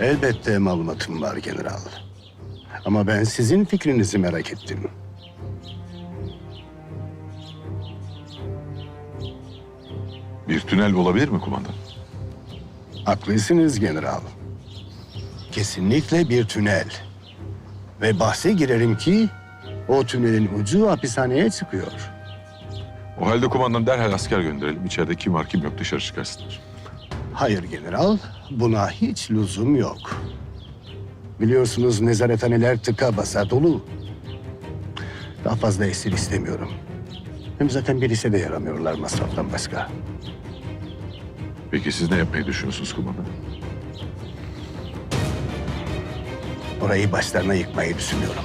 Elbette malumatım var general. Ama ben sizin fikrinizi merak ettim. Bir tünel olabilir mi kumandan? Haklısınız general. Kesinlikle bir tünel. Ve bahse girerim ki o tünelin ucu hapishaneye çıkıyor. O halde kumandan derhal asker gönderelim. İçeride kim var kim yok dışarı çıkarsınlar. Hayır general, buna hiç lüzum yok. Biliyorsunuz nezarethaneler tıka basa dolu. Daha fazla esir istemiyorum. Hem zaten bir işe de yaramıyorlar masraftan başka. Peki siz ne yapmayı düşünüyorsunuz kumandan? Orayı başlarına yıkmayı düşünüyorum.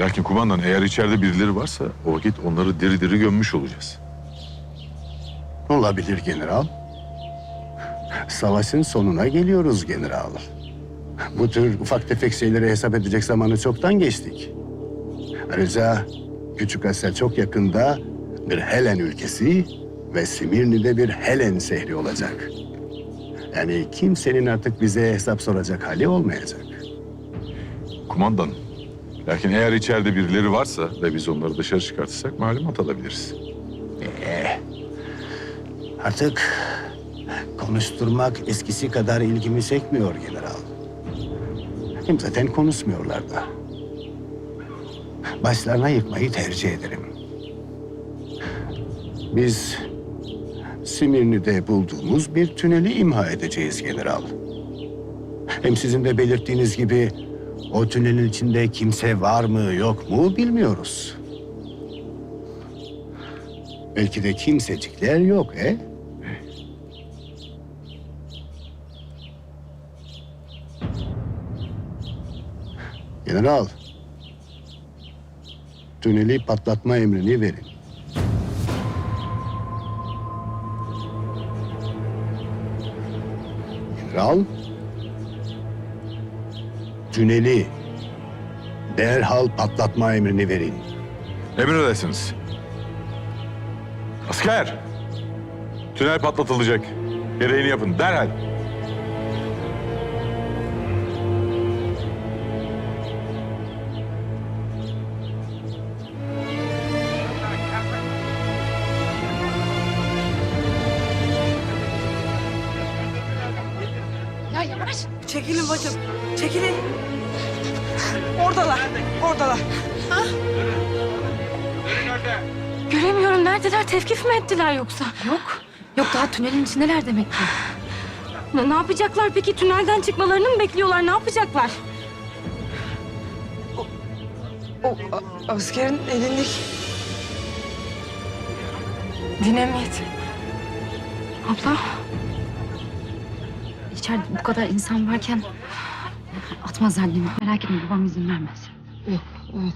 Lakin kumandan eğer içeride birileri varsa o vakit onları diri diri gömmüş olacağız. Olabilir general. Savaşın sonuna geliyoruz general. Bu tür ufak tefek şeyleri hesap edecek zamanı çoktan geçtik. Ayrıca Küçük Asya çok yakında bir Helen ülkesi ve Simirni'de bir Helen şehri olacak. Yani kimsenin artık bize hesap soracak hali olmayacak. Kumandan, lakin eğer içeride birileri varsa ve biz onları dışarı çıkartırsak malumat alabiliriz. Artık konuşturmak eskisi kadar ilgimi çekmiyor general. Hem zaten konuşmuyorlar da. Başlarına yıkmayı tercih ederim. Biz Simirni'de bulduğumuz bir tüneli imha edeceğiz general. Hem sizin de belirttiğiniz gibi o tünelin içinde kimse var mı yok mu bilmiyoruz. Belki de kimsecikler yok, e? General, tüneli patlatma emrini verin. General, tüneli derhal patlatma emrini verin. Emredersiniz. Asker! Tünel patlatılacak. Gereğini yapın derhal. Çekilin bacım. Çekilin. Oradalar. Oradalar. Göremiyorum. Neredeler? Tevkif mi ettiler yoksa? Yok. Yok daha tünelin içindeler demek ki. Ne, ne yapacaklar peki? Tünelden çıkmalarını mı bekliyorlar? Ne yapacaklar? O a- askerin elindeki dinamit. Abla. İçeride bu kadar insan varken atmazlar değil mi? Merak etme babam izin vermez. Yok, evet.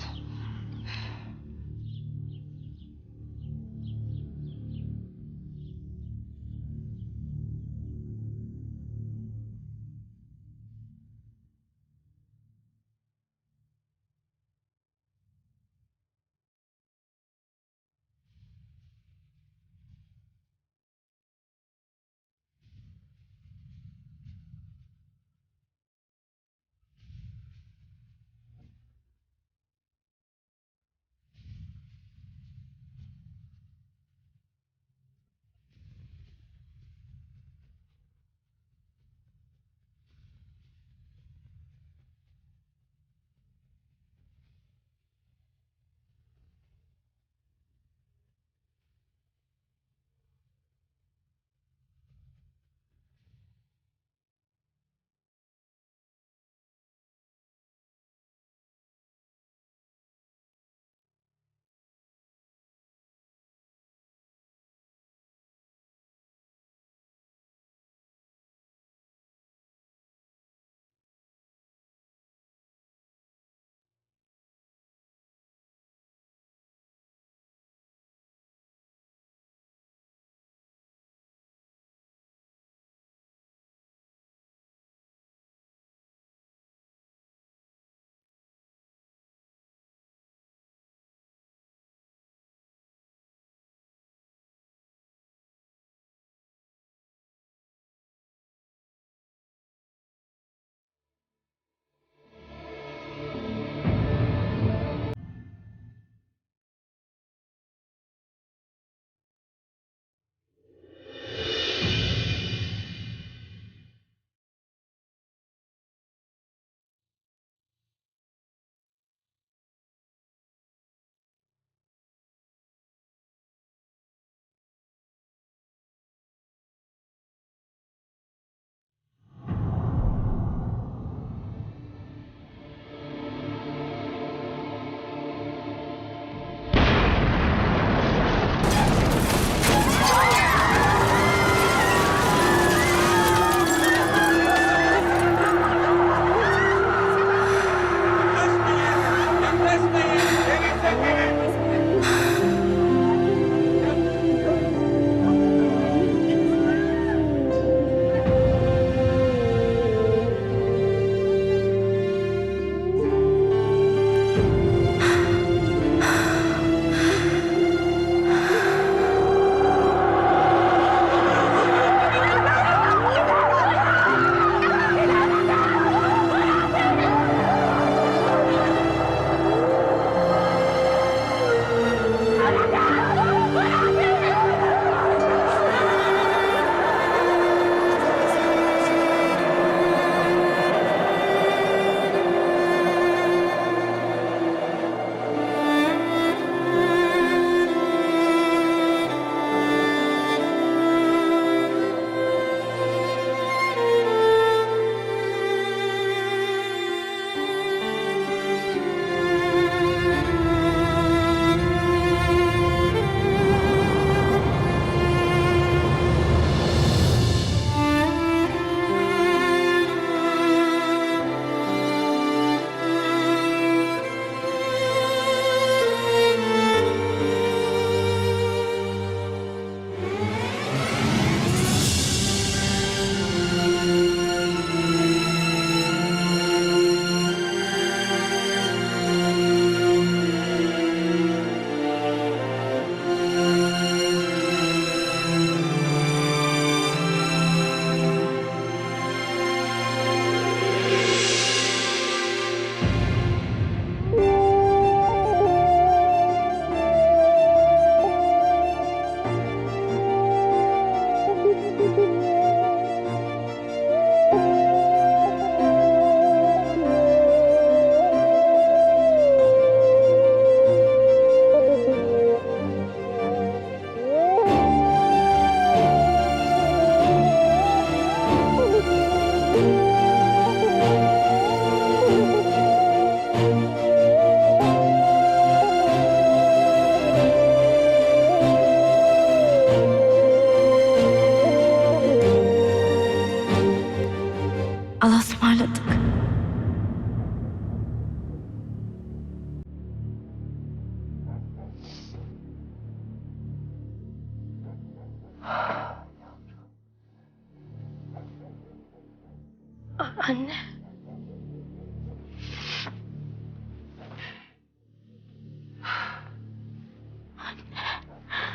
Anne.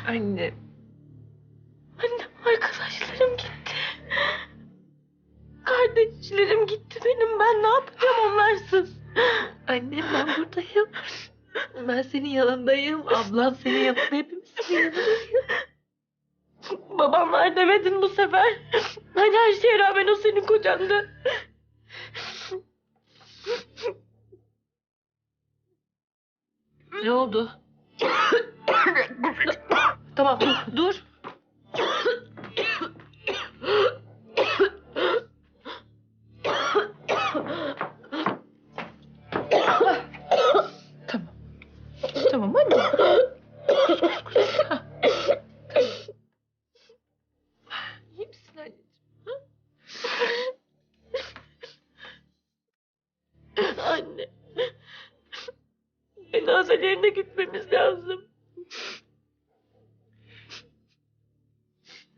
Anne. Anne arkadaşlarım gitti. Kardeşlerim gitti benim. Ben ne yapacağım onlarsız? Annem ben buradayım. Ben senin yanındayım. Ablan senin yanında. Hepimiz senin yanındayız. Babamlar demedin bu sefer. Hani her şeye rağmen o senin kocandı. Ne oldu? tamam dur. Tamam. Tamam hadi. Kus, kus, kus. Ha. İyi misin anneciğim? Cenazelerine gitmemiz lazım.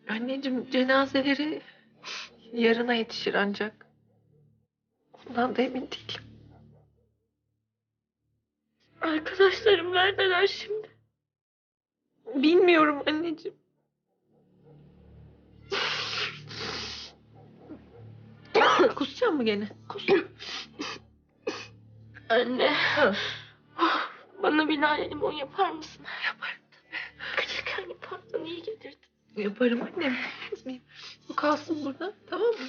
Anneciğim cenazeleri yarına yetişir ancak. Ondan da emin değilim. Arkadaşlarım neredeler şimdi? Bilmiyorum anneciğim. Kusacağım mı gene? Kus. Anne. Bana bir nane limon yapar mısın? Yaparım tabii. Küçükken yapardın iyi gelirdi. Yaparım annem. Kalsın burada tamam mı?